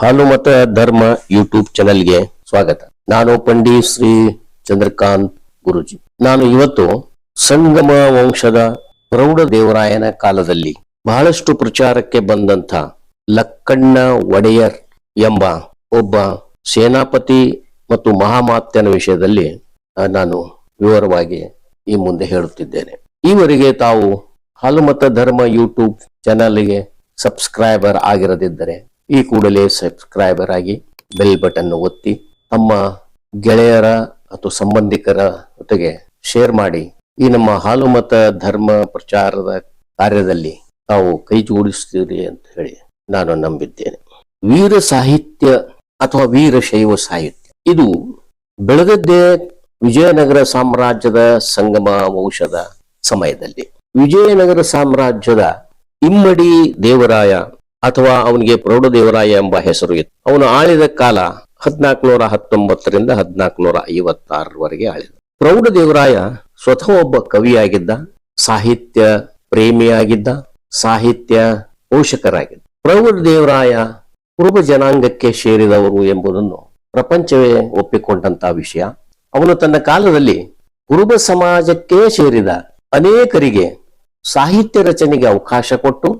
ಹಾಲುಮತ ಧರ್ಮ ಯೂಟ್ಯೂಬ್ ಚಾನೆಲ್ಗೆ ಸ್ವಾಗತ. ನಾನು ಪಂಡಿತ್ ಶ್ರೀ ಚಂದ್ರಕಾಂತ್ ಗುರುಜಿ. ನಾನು ಇವತ್ತು ಸಂಗಮ ವಂಶದ ಪ್ರೌಢ ದೇವರಾಯನ ಕಾಲದಲ್ಲಿ ಬಹಳಷ್ಟು ಪ್ರಚಾರಕ್ಕೆ ಬಂದಂತ ಲಕ್ಕಣ್ಣ ಒಡೆಯರ್ ಎಂಬ ಒಬ್ಬ ಸೇನಾಪತಿ ಮತ್ತು ಮಹಾಮಾತ್ಯನ ವಿಷಯದಲ್ಲಿ ನಾನು ವಿವರವಾಗಿ ಈ ಮುಂದೆ ಹೇಳುತ್ತಿದ್ದೇನೆ. ಈವರೆಗೆ ತಾವು ಹಾಲುಮತ ಧರ್ಮ ಯೂಟ್ಯೂಬ್ ಚಾನಲ್ಗೆ ಸಬ್ಸ್ಕ್ರೈಬರ್ ಆಗಿರದಿದ್ದರೆ ಈ ಕೂಡಲೇ ಸಬ್ಸ್ಕ್ರೈಬರ್ ಆಗಿ ಬೆಲ್ ಬಟನ್ ಒತ್ತಿ ತಮ್ಮ ಗೆಳೆಯರ ಅಥವಾ ಸಂಬಂಧಿಕರ ಜೊತೆಗೆ ಶೇರ್ ಮಾಡಿ. ಈ ನಮ್ಮ ಹಾಲು ಮತ ಧರ್ಮ ಪ್ರಚಾರದ ಕಾರ್ಯದಲ್ಲಿ ತಾವು ಕೈ ಜೋಡಿಸ್ತೀರಿ ಅಂತ ಹೇಳಿ ನಾನು ನಂಬಿದ್ದೇನೆ. ವೀರ ಸಾಹಿತ್ಯ ಅಥವಾ ವೀರಶೈವ ಸಾಹಿತ್ಯ. ಇದು ಬೆಳೆದದ್ದೇ ವಿಜಯನಗರ ಸಾಮ್ರಾಜ್ಯದ ಸಂಗಮ ವಂಶದ ಸಮಯದಲ್ಲಿ. ವಿಜಯನಗರ ಸಾಮ್ರಾಜ್ಯದ ಇಮ್ಮಡಿ ದೇವರಾಯ ಅಥವಾ ಅವನಿಗೆ ಪ್ರೌಢ ದೇವರಾಯ ಎಂಬ ಹೆಸರು ಇತ್ತು. ಅವನು ಆಳಿದ ಕಾಲ ಹದಿನಾಲ್ಕುನೂರ ಹತ್ತೊಂಬತ್ತರಿಂದ ಹದಿನಾಲ್ಕುನೂರ ಐವತ್ತಾರರವರೆಗೆ ಆಳಿದ. ಪ್ರೌಢ ದೇವರಾಯ ಸ್ವತಃ ಒಬ್ಬ ಕವಿಯಾಗಿದ್ದ, ಸಾಹಿತ್ಯ ಪ್ರೇಮಿಯಾಗಿದ್ದ, ಸಾಹಿತ್ಯ ಪೋಷಕರಾಗಿದ್ದ. ಪ್ರೌಢ ದೇವರಾಯ ಕುರುಬ ಜನಾಂಗಕ್ಕೆ ಸೇರಿದವರು ಎಂಬುದನ್ನು ಪ್ರಪಂಚವೇ ಒಪ್ಪಿಕೊಂಡಂತ ವಿಷಯ. ಅವನು ತನ್ನ ಕಾಲದಲ್ಲಿ ಕುರುಬ ಸಮಾಜಕ್ಕೆ ಸೇರಿದ ಅನೇಕರಿಗೆ ಸಾಹಿತ್ಯ ರಚನೆಗೆ ಅವಕಾಶ ಕೊಟ್ಟು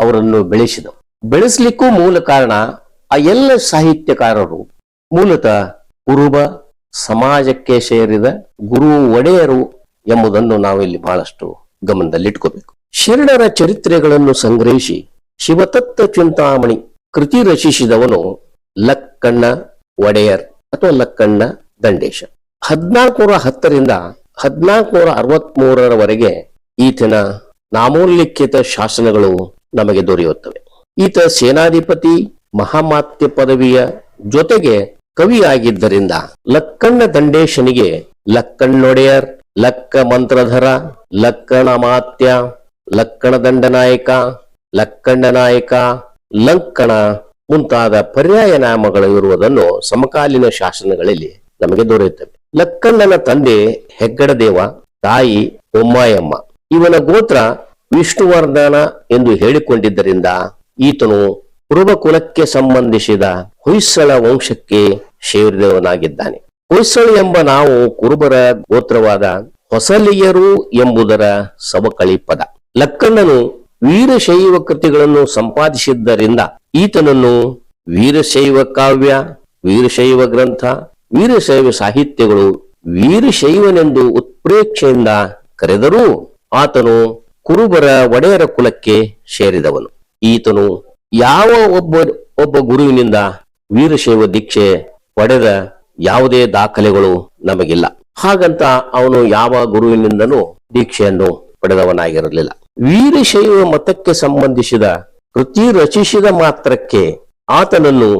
ಅವರನ್ನು ಬೆಳೆಸಿದ ಬೆಳೆಸಲಿಕ್ಕೂ ಮೂಲ ಕಾರಣ ಆ ಎಲ್ಲ ಸಾಹಿತ್ಯಕಾರರು. ಮೂಲತಃ ಕುರುಬ ಸಮಾಜಕ್ಕೆ ಸೇರಿದ ಗುರು ಒಡೆಯರು ಎಂಬುದನ್ನು ನಾವಿಲ್ಲಿ ಬಹಳಷ್ಟು ಗಮನದಲ್ಲಿಟ್ಕೋಬೇಕು. ಶರಣರ ಚರಿತ್ರೆಗಳನ್ನು ಸಂಗ್ರಹಿಸಿ ಶಿವತತ್ವ ಚಿಂತಾಮಣಿ ಕೃತಿ ರಚಿಸಿದವನು ಲಕ್ಕಣ್ಣ ಒಡೆಯರ್ ಅಥವಾ ಲಕ್ಕಣ್ಣ ದಂಡೇಶ. ಹದಿನಾಲ್ಕುನೂರ ಹತ್ತರಿಂದ ಹದಿನಾಲ್ಕುನೂರ ಅರವತ್ಮೂರರವರೆಗೆ ಈತನ ನಾಮೋಲ್ಲಿಖಿತ ಶಾಸನಗಳು ನಮಗೆ ದೊರೆಯುತ್ತವೆ. ಈತ ಸೇನಾಧಿಪತಿ ಮಹಾಮಾತ್ಯ ಪದವಿಯ ಜೊತೆಗೆ ಕವಿಯಾಗಿದ್ದರಿಂದ ಲಕ್ಕಣ್ಣ ದಂಡೇಶನಿಗೆ ಲಕ್ಕಣ್ಣೊಡೆಯರ್, ಲಕ್ಕ ಮಂತ್ರಧರ, ಲಕ್ಕಣ ಮಾತ್ಯ, ಲಕ್ಕಣ ದಂಡನಾಯಕ, ಲಕ್ಕಣ್ಣ ನಾಯಕ, ಲಂಕಣ ಮುಂತಾದ ಪರ್ಯಾಯ ನಾಮಗಳು ಇರುವುದನ್ನು ಸಮಕಾಲೀನ ಶಾಸನಗಳಲ್ಲಿ ನಮಗೆ ದೊರೆಯುತ್ತವೆ. ಲಕ್ಕಣ್ಣನ ತಂದೆ ಹೆಗ್ಗಡದೇವ, ತಾಯಿ ಒಮ್ಮಾಯಮ್ಮ ಇವನ ಗೋತ್ರ ವಿಷ್ಣುವರ್ಧನ ಎಂದು ಹೇಳಿಕೊಂಡಿದ್ದರಿಂದ ಈತನು ಕುಲಕ್ಕೆ ಸಂಬಂಧಿಸಿದ ಹೊಯ್ಸಳ ವಂಶಕ್ಕೆ ಸೇರಿದವನಾಗಿದ್ದಾನೆ ಹೊಯ್ಸಳ ಎಂಬ ನಾವು ಕುರುಬರ ಗೋತ್ರವಾದ ಹೊಸಲಿಯರು ಎಂಬುದರ ಸವಕಳಿ ಪದ. ಲಕ್ಕಣ್ಣನು ವೀರಶೈವ ಕೃತಿಗಳನ್ನು ಸಂಪಾದಿಸಿದ್ದರಿಂದ ಈತನನ್ನು ವೀರಶೈವ ಕಾವ್ಯ ವೀರಶೈವ ಗ್ರಂಥ ವೀರಶೈವ ಸಾಹಿತ್ಯಗಳು ವೀರಶೈವನೆಂದು ಉತ್ಪ್ರೇಕ್ಷೆಯಿಂದ ಕರೆದರೂ ಆತನು ಕುರುಬರ ಒಡೆಯರ ಕುಲಕ್ಕೆ ಸೇರಿದವನು. ಈತನು ಯಾವ ಒಬ್ಬ ಒಬ್ಬ ಗುರುವಿನಿಂದ ವೀರಶೈವ ದೀಕ್ಷೆ ಪಡೆದ ಯಾವುದೇ ದಾಖಲೆಗಳು ನಮಗಿಲ್ಲ. ಹಾಗಂತ ಅವನು ಯಾವ ಗುರುವಿನಿಂದನೂ ದೀಕ್ಷೆಯನ್ನು ಪಡೆದವನಾಗಿರಲಿಲ್ಲ. ವೀರಶೈವ ಮತಕ್ಕೆ ಸಂಬಂಧಿಸಿದ ಕೃತಿ ರಚಿಸಿದ ಮಾತ್ರಕ್ಕೆ ಆತನನ್ನು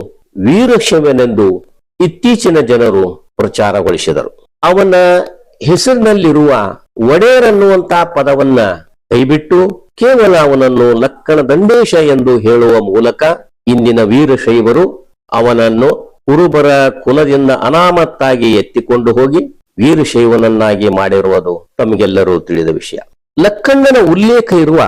ವೀರಶೈವನೆಂದು ಇತ್ತೀಚಿನ ಜನರು ಪ್ರಚಾರಗೊಳಿಸಿದರು. ಅವನ ಹೆಸರಿನಲ್ಲಿರುವ ಒಡೆಯರ್ ಅನ್ನುವಂತಹ ಪದವನ್ನ ಕೈಬಿಟ್ಟು ಕೇವಲ ಅವನನ್ನು ಲಕ್ಕಣ ದಂಡೇಶ ಎಂದು ಹೇಳುವ ಮೂಲಕ ಇಂದಿನ ವೀರಶೈವರು ಅವನನ್ನು ಕುರುಬರ ಕುಲದಿಂದ ಅನಾಮತ್ತಾಗಿ ಎತ್ತಿಕೊಂಡು ಹೋಗಿ ವೀರಶೈವನನ್ನಾಗಿ ಮಾಡಿರುವುದು ತಮಗೆಲ್ಲರೂ ತಿಳಿದ ವಿಷಯ. ಲಕ್ಕಣ್ಣನ ಉಲ್ಲೇಖ ಇರುವ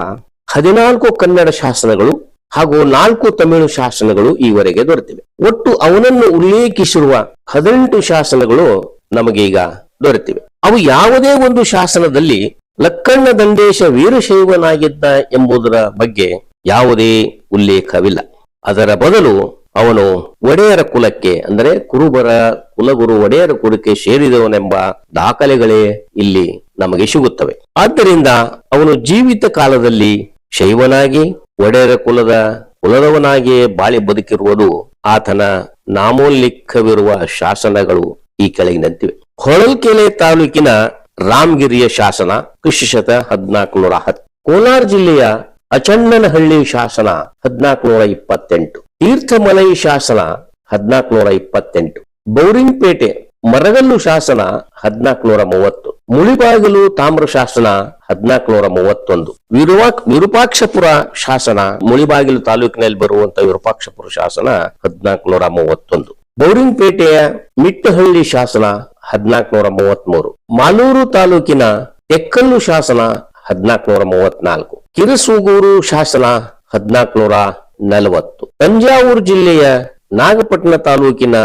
ಹದಿನಾಲ್ಕು ಕನ್ನಡ ಶಾಸನಗಳು ಹಾಗೂ ನಾಲ್ಕು ತಮಿಳು ಶಾಸನಗಳು ಈವರೆಗೆ ದೊರೆತಿವೆ. ಒಟ್ಟು ಅವನನ್ನು ಉಲ್ಲೇಖಿಸಿರುವ ಹದಿನೆಂಟು ಶಾಸನಗಳು ನಮಗೀಗ ದೊರೆತಿವೆ. ಅವು ಯಾವುದೇ ಒಂದು ಶಾಸನದಲ್ಲಿ ಲಕ್ಕಣ್ಣ ದಂಡೇಶ ವೀರಶೈವನಾಗಿದ್ದ ಎಂಬುದರ ಬಗ್ಗೆ ಯಾವುದೇ ಉಲ್ಲೇಖವಿಲ್ಲ. ಅದರ ಬದಲು ಅವನು ಒಡೆಯರ ಕುಲಕ್ಕೆ, ಅಂದರೆ ಕುರುಬರ ಕುಲಗುರು ಒಡೆಯರ ಕುಲಕ್ಕೆ ಸೇರಿದವನೆಂಬ ದಾಖಲೆಗಳೇ ಇಲ್ಲಿ ನಮಗೆ ಸಿಗುತ್ತವೆ. ಆದ್ದರಿಂದ ಅವನು ಜೀವಿತ ಕಾಲದಲ್ಲಿ ಶೈವನಾಗಿ, ಒಡೆಯರ ಕುಲದ ಕುಲದವನಾಗಿಯೇ ಬಾಳಿ ಬದುಕಿರುವುದು ಆತನ ನಾಮೋಲ್ಲೇಖವಿರುವ ಶಾಸನಗಳು ಈ ಕೆಳಗಿನಂತಿವೆ. ಹೊಳಲ್ಕೆರೆ ತಾಲೂಕಿನ ರಾಮಗಿರಿಯ ಶಾಸನ ಕೃಷಿಶತ ಹದಿನಾಲ್ಕು ನೂರ ಹತ್ತು. ಕೋಲಾರ ಜಿಲ್ಲೆಯ ಅಚಣ್ಣನಹಳ್ಳಿ ಶಾಸನ ಹದಿನಾಲ್ಕು ನೂರ ಇಪ್ಪತ್ತೆಂಟು. ತೀರ್ಥಮಲೈ ಶಾಸನ ಹದಿನಾಲ್ಕು ನೂರ ಇಪ್ಪತ್ತೆಂಟು. ಬೌರಿಂಗ್ಪೇಟೆ ಮರಗಲ್ಲು ಶಾಸನ ಹದಿನಾಲ್ಕು ನೂರ ಮೂವತ್ತು. ಮುಳಿಬಾಗಿಲು ತಾಮ್ರ ಶಾಸನ ಹದಿನಾಲ್ಕು ನೂರ ಮೂವತ್ತೊಂದು. ವಿರುವಾಕ್ ವಿರೂಪಾಕ್ಷಪುರ ಶಾಸನ ಮುಳಿಬಾಗಿಲು ತಾಲೂಕಿನಲ್ಲಿ ಬರುವಂತ ವಿರೂಪಾಕ್ಷಪುರ ಶಾಸನ ಹದಿನಾಲ್ಕು ನೂರ ಮೂವತ್ತೊಂದು. ಬೌರಿಂಗ್ಪೇಟೆಯ ಮಿಟ್ಟಹಳ್ಳಿ ಶಾಸನ ಹದಿನಾಲ್ಕು ನೂರ ಮೂವತ್ಮೂರು ಮಾಲೂರು ತಾಲೂಕಿನ ತೆಕ್ಕಲ್ಲು ಶಾಸನ ಹದಿನಾಲ್ಕು ನೂರ ಮೂವತ್ನಾಲ್ಕು ಕಿರಸೂಗೂರು ಶಾಸನ ಹದಿನಾಲ್ಕು ನೂರ ನಲವತ್ತು ತಂಜಾವೂರು ಜಿಲ್ಲೆಯ ನಾಗಪಟ್ಟಣ ತಾಲೂಕಿನ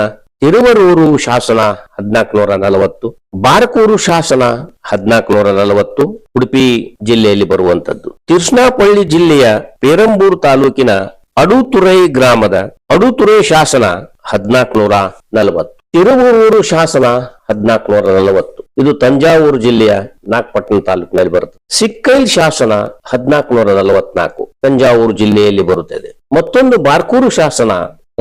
ತಿರುವರೂರು ಶಾಸನ ಹದಿನಾಲ್ಕುನೂರ ನಲವತ್ತು ಬಾರಕೂರು ಶಾಸನ ಹದಿನಾಲ್ಕುನೂರ ನಲವತ್ತು ಉಡುಪಿ ಜಿಲ್ಲೆಯಲ್ಲಿ ಬರುವಂತದ್ದು ತಿರ್ಷ್ಣಾಪಳ್ಳಿ ಜಿಲ್ಲೆಯ ಪೇರಂಬೂರು ತಾಲೂಕಿನ ಅಡುತುರೈ ಗ್ರಾಮದ ಅಡುತುರೈ ಶಾಸನ ಹದಿನಾಲ್ಕುನೂರ ನಲವತ್ತು ತಿರುವೂರು ಶಾಸನ ಹದಿನಾಲ್ಕುನೂರ ನಲವತ್ತು. ಇದು ತಂಜಾವೂರು ಜಿಲ್ಲೆಯ ನಾಗಪಟ್ಟಣ ತಾಲೂಕಿನಲ್ಲಿ ಬರುತ್ತೆ. ಸಿಕ್ಕೈಲ್ ಶಾಸನ ಹದಿನಾಲ್ಕುನೂರ ನಲವತ್ನಾಲ್ಕು ತಂಜಾವೂರು ಜಿಲ್ಲೆಯಲ್ಲಿ ಬರುತ್ತದೆ. ಮತ್ತೊಂದು ಬಾರ್ಕೂರು ಶಾಸನ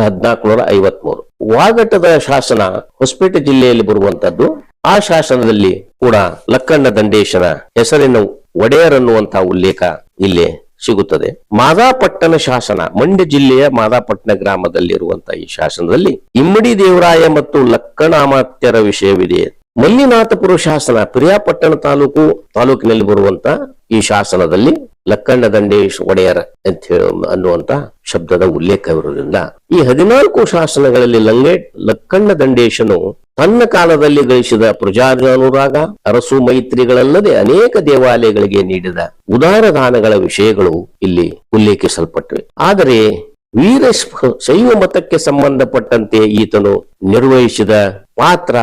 ಹದಿನಾಲ್ಕುನೂರ ಐವತ್ಮೂರು. ವಾಗಟದ ಶಾಸನ ಹೊಸಪೇಟೆ ಜಿಲ್ಲೆಯಲ್ಲಿ ಬರುವಂತದ್ದು, ಆ ಶಾಸನದಲ್ಲಿ ಕೂಡ ಲಕ್ಕಣ್ಣ ದಂಡೇಶನ ಹೆಸರಿನ ಒಡೆಯರ್ ಅನ್ನುವಂತಹ ಉಲ್ಲೇಖ ಇಲ್ಲಿ ಸಿಗುತ್ತದೆ. ಮಾದಾಪಟ್ಟಣ ಶಾಸನ, ಮಂಡ್ಯ ಜಿಲ್ಲೆಯ ಮಾದಾಪಟ್ಟಣ ಗ್ರಾಮದಲ್ಲಿರುವಂತಹ ಈ ಶಾಸನದಲ್ಲಿ ಇಮ್ಮಡಿ ದೇವರಾಯ ಮತ್ತು ಲಕ್ಕಣಾಮಾತ್ಯರ ವಿಷಯವಿದೆ. ಮಲ್ಲಿನಾಥಪುರ ಶಾಸನ, ಪ್ರಿಯಾಪಟ್ಟಣ ತಾಲೂಕು, ತಾಲೂಕಿನಲ್ಲಿ ಬರುವಂತ ಈ ಶಾಸನದಲ್ಲಿ ಲಕ್ಕಣ್ಣ ದಂಡೇಶ್ ಒಡೆಯರ್ ಅಂತ ಅನ್ನುವಂತ ಶಬ್ದದ ಉಲ್ಲೇಖವಿರುವುದಿಲ್ಲ ಈ ಹದಿನಾಲ್ಕು ಶಾಸನಗಳಲ್ಲಿ ಲಂಗೆ ಲಕ್ಕಣ್ಣ ದಂಡೇಶನು ತನ್ನ ಕಾಲದಲ್ಲಿ ಗಳಿಸಿದ ಪ್ರಜಾನುರಾಗ ಅರಸು ಮೈತ್ರಿಗಳಲ್ಲದೆ ಅನೇಕ ದೇವಾಲಯಗಳಿಗೆ ನೀಡಿದ ಉದಾರ ದಾನಗಳ ವಿಷಯಗಳು ಇಲ್ಲಿ ಉಲ್ಲೇಖಿಸಲ್ಪಟ್ಟಿವೆ ಆದರೆ ವೀರ ಶೈವ ಮತಕ್ಕೆ ಸಂಬಂಧಪಟ್ಟಂತೆ ಈತನು ನಿರ್ವಹಿಸಿದ ಪಾತ್ರ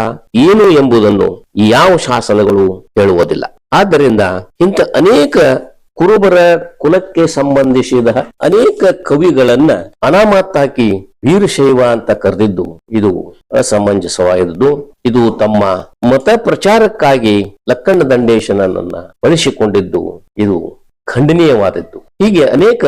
ಏನು ಎಂಬುದನ್ನು ಯಾವ ಶಾಸನಗಳು ಹೇಳುವುದಿಲ್ಲ. ಆದ್ದರಿಂದ ಇಂಥ ಅನೇಕ ಕುರುಬರ ಕುಲಕ್ಕೆ ಸಂಬಂಧಿಸಿದ ಅನೇಕ ಕವಿಗಳನ್ನ ಅನಾಮತ್ತಾಕಿ ವೀರಶೈವ ಅಂತ ಕರೆದಿದ್ದು, ಇದು ಅಸಮಂಜಸವಾದದ್ದು. ಇದು ತಮ್ಮ ಮತ ಪ್ರಚಾರಕ್ಕಾಗಿ ಲಕ್ಕಣ್ಣ ದಂಡೇಶನನ್ನ ಬಳಸಿಕೊಂಡಿದ್ದು ಇದು ಖಂಡನೀಯವಾದದ್ದು. ಹೀಗೆ ಅನೇಕ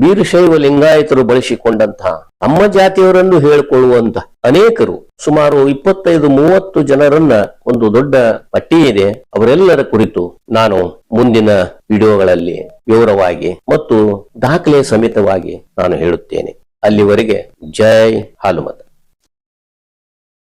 ವೀರಶೈವ ಲಿಂಗಾಯತರು ಬಳಸಿಕೊಂಡಂತಹ ನಮ್ಮ ಜಾತಿಯವರನ್ನು ಹೇಳಿಕೊಳ್ಳುವಂತ ಅನೇಕರು ಸುಮಾರು ಇಪ್ಪತ್ತೈದು ಮೂವತ್ತು ಜನರನ್ನ ಒಂದು ದೊಡ್ಡ ಪಟ್ಟಿ ಇದೆ. ಅವರೆಲ್ಲರ ಕುರಿತು ನಾನು ಮುಂದಿನ ವಿಡಿಯೋಗಳಲ್ಲಿ ವಿವರವಾಗಿ ಮತ್ತು ದಾಖಲೆ ಸಮೇತವಾಗಿ ನಾನು ಹೇಳುತ್ತೇನೆ. ಅಲ್ಲಿವರೆಗೆ ಜೈ ಹಾಲುಮತ.